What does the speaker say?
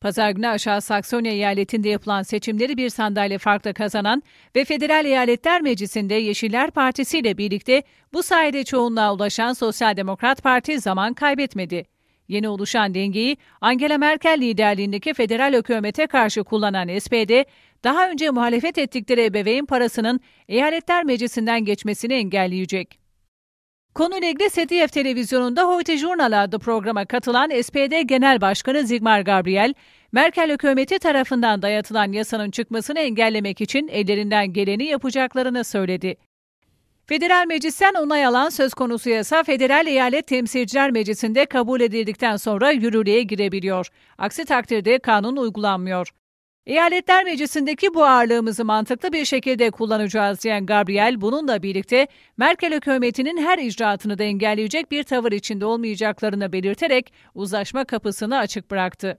Pazar günü Aşağı Saksonya eyaletinde yapılan seçimleri bir sandalye farkla kazanan ve Federal Eyaletler Meclisi'nde Yeşiller Partisi ile birlikte bu sayede çoğunluğa ulaşan Sosyal Demokrat Parti zaman kaybetmedi. Yeni oluşan dengeyi Angela Merkel liderliğindeki federal hükümete karşı kullanan SPD, daha önce muhalefet ettikleri ebeveyn parasının eyaletler meclisinden geçmesini engelleyecek. Konuyla ilgili SDF televizyonunda Heute Journal adlı programa katılan SPD Genel Başkanı Zigmar Gabriel, Merkel hükümeti tarafından dayatılan yasanın çıkmasını engellemek için ellerinden geleni yapacaklarını söyledi. Federal Meclis'ten onay alan söz konusu yasa Federal Eyalet Temsilciler Meclisi'nde kabul edildikten sonra yürürlüğe girebiliyor. Aksi takdirde kanun uygulanmıyor. Eyaletler Meclisi'ndeki bu ağırlığımızı mantıklı bir şekilde kullanacağız diyen Gabriel bununla birlikte Merkel hükümetinin her icraatını da engelleyecek bir tavır içinde olmayacaklarını belirterek uzlaşma kapısını açık bıraktı.